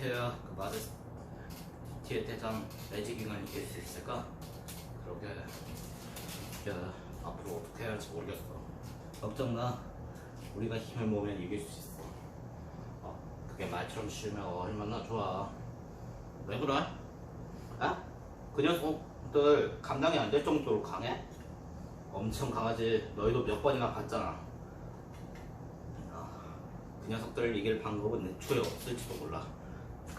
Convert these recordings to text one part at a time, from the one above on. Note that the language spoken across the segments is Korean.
어떻게 그 마스 티의 대장 매직잉을 이길 수 있을까? 그러게 야 앞으로 어떻게 해야 할지 모르겠어 걱정 마 우리가 힘을 모으면 이길 수 있어 어, 그게 말처럼 쉬우면 얼마나 좋아 왜 그래? 아? 그 녀석들 감당이 안 될 정도로 강해? 엄청 강하지 너희도 몇 번이나 봤잖아 아, 그 녀석들을 이길 방법은 애초에 없을지도 몰라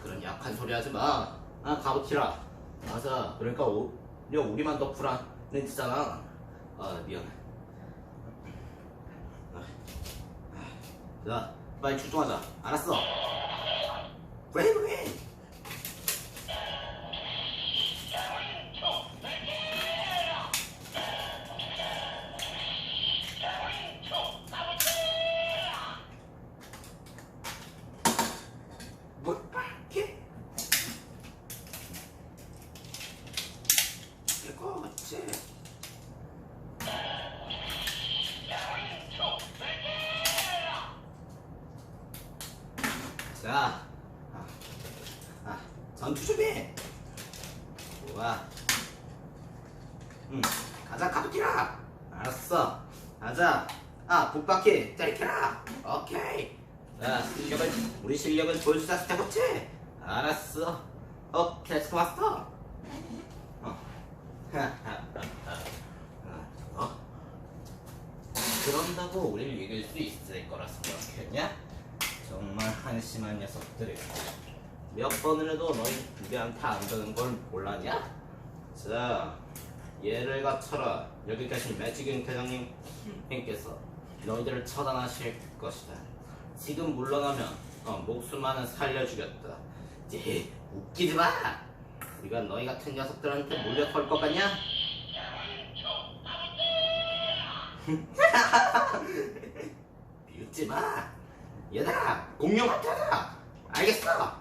그런 약한 소리 하지 마. 아, 가부치라. 맞아. 그러니까 오히려 우리만 더 불안해 지잖아. 아, 미안해. 아, 아, 자, 빨리 출동하자. 알았어. 뭐, 전투 준비. 좋아. 응, 가자 카부키라. 알았어. 가자. 아, 북바퀴 때리켜라. 오케이. 자, 실력은 우리 실력은 보여주자 스태프치. 알았어. 어, 테스트 왔어. 어. 어? 그런다고 우리를 이길 수 있을 거라 생각했냐? 정말 한심한 녀석들이 몇 번을 해도 너희 우리한테 안 되는 걸 몰랐냐? 자, 얘를 갖춰라. 여기 계신 매직인 대장님께서 너희들을 처단하실 것이다. 지금 물러나면 어, 목숨만은 살려주겠다. 이 웃기지 마. 우리가 너희 같은 녀석들한테 몰려걸 것 같냐? 웃지 마. 얘들아, 공룡한테 하자. 알겠어.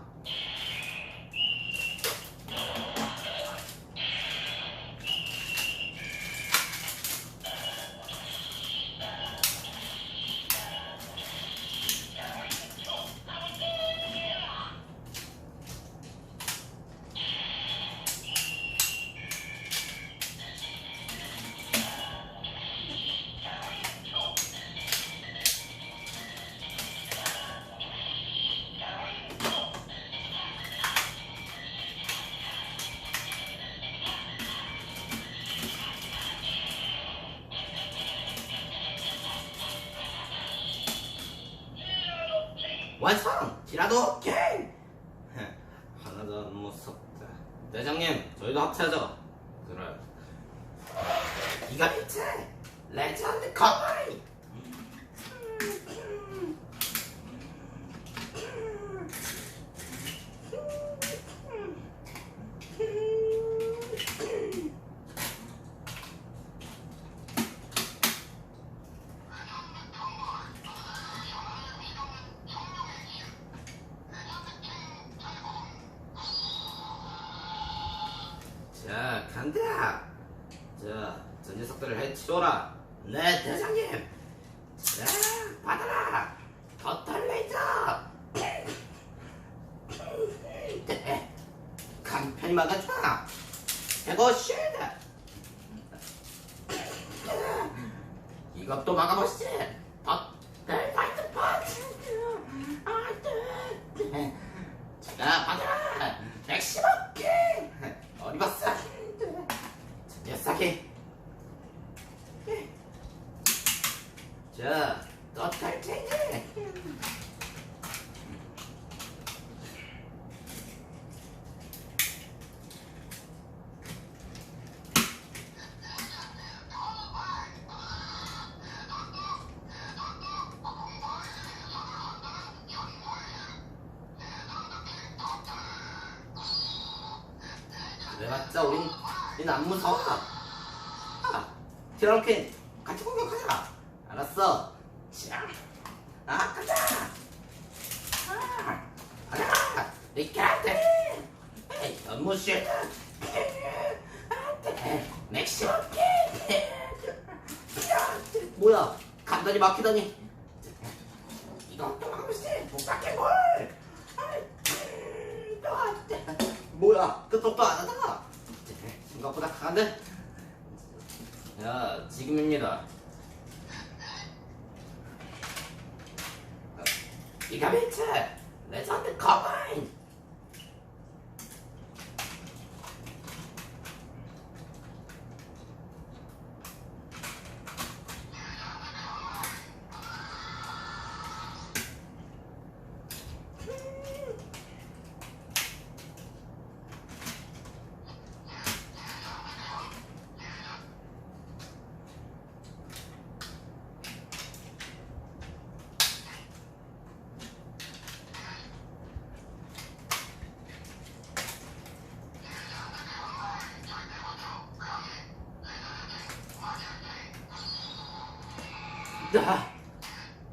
완성! 지라도 킹! 하나도 안 무섭다. 대장님, 저희도 합체하자. 그래. 이가리체 레전드 커버리! 자, 저 녀석들을 해치워라! 네, 대장님! 자, 받아라! 터탈 레이저! 네, 간편히 막아주마! 대고 쉴드! 이것도 막아보시지! 터탈 파이트 펀치! 아, 네. 자, 받아라! 맥시멈 킹! 어디 봤어? 저 녀석이 자, 너탈 체인지 그래봤자 우린 우린 안 무서워. 아, 티랑킨 같이 공격하자. 알았어? 자, 아 가자. 아, 가자. 연무 쉴드 안돼 맥시멈 뭐야? 간단히 막히다니. 이것도 막으시 못 받게 뭘? 뭐야? 끄떡도 안 하다 생각보다 강한데? 야 지금입니다. 이가벤츠 레전드 커바인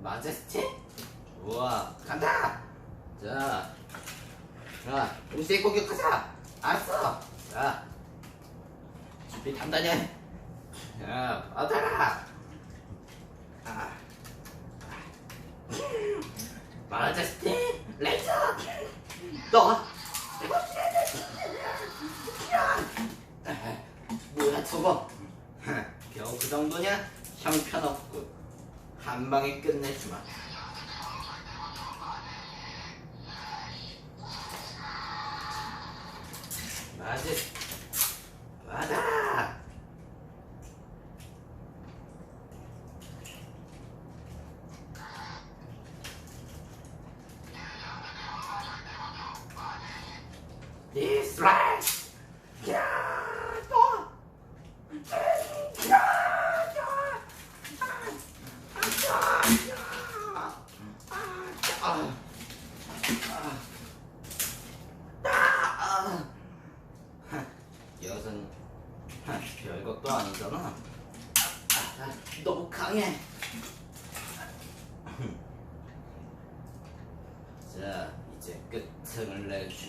마제스티? 우와, 간다! 자, 자, 우세 공격하자! 알았어! 자, 준비 단단히 해! 자, 받아라! 아. 마제스티? 레이저! 너! 뭐야 저거? 겨우 그 정도냐? 형편없고 한 방에 끝내주마. 맞지? 맞아! 디스트라이스! 야! 또! 야! 야! 이것은 별것도 아니잖아. 너무 강해. 자, 이제 끝을 내주마. 이게 없어.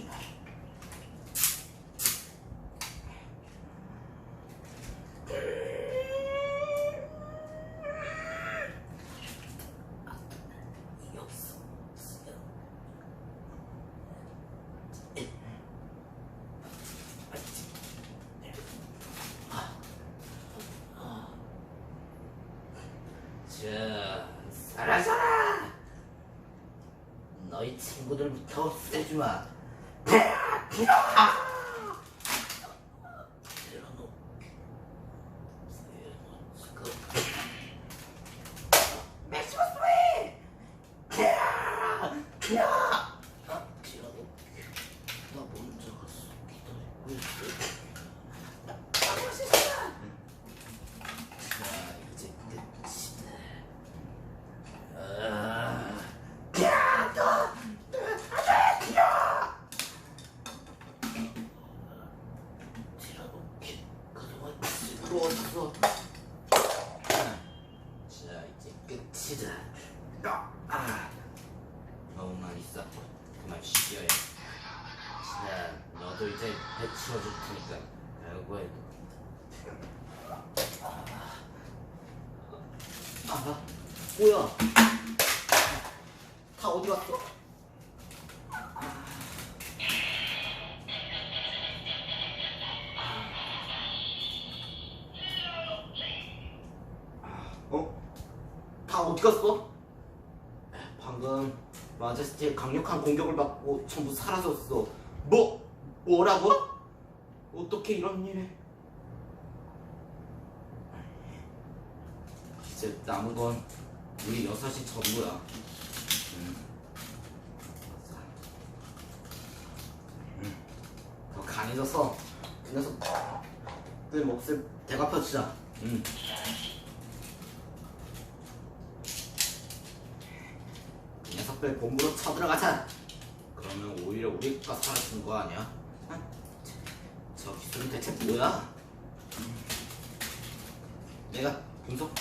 자, 살아서라! 너희 친구들부터 없애주마. 맥시머스 웨이! 야! 아, 티라노. 나 먼저 갔어. 기다리고 있어. 아, 맛있어! 자, 이제 끝이다. 아, 야, 너, 안 돼, 야! 티라노, 그동안 즐거웠어. 자, 이제 끝이다. 아, 아. 너무 많이 쌓고 그만 쉬어야 해. 자, 너도 이제 배 치워줄 테니까 결과에도. 아, 뭐야? 다 어디 갔어? 어? 방금 마제스티의 강력한 공격을 받고 전부 사라졌어. 뭐? 뭐라고? 어떻게 이런 일에? 이제 남은 건 우리 여섯이 전부야. 음. 음. 더 강해져서 그 녀석들 몫을 대갚아주자. 음. 그 녀석들 본부로 쳐들어가자. 그러면 오히려 우리가 사라지는 거 아니야? 어? 저 기술은 대체 뭐야? 내가 분석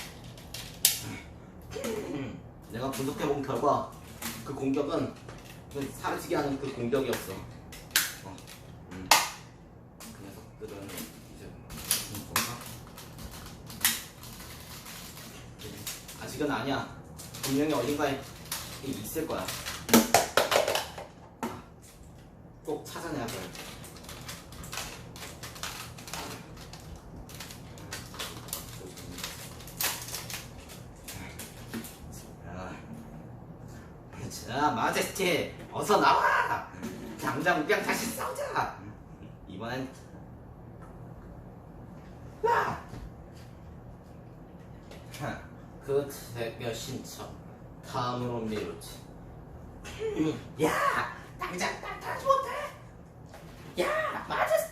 음, 내가 분석해본 결과 그 공격은 그 사라지게 하는 그 공격이었어. 어, 음. 그 녀석들은 이제 건가? 아직은 아니야. 분명히 어딘가에 있을 거야. 꼭 찾아내야 돼. 자, 마제스티, 어서 나와! 당장 우리랑 다시 싸우자! 이번엔 야! 그 대결 신청. 다음으로 미루지. 야 당장 나타나지 못해 야 마제스티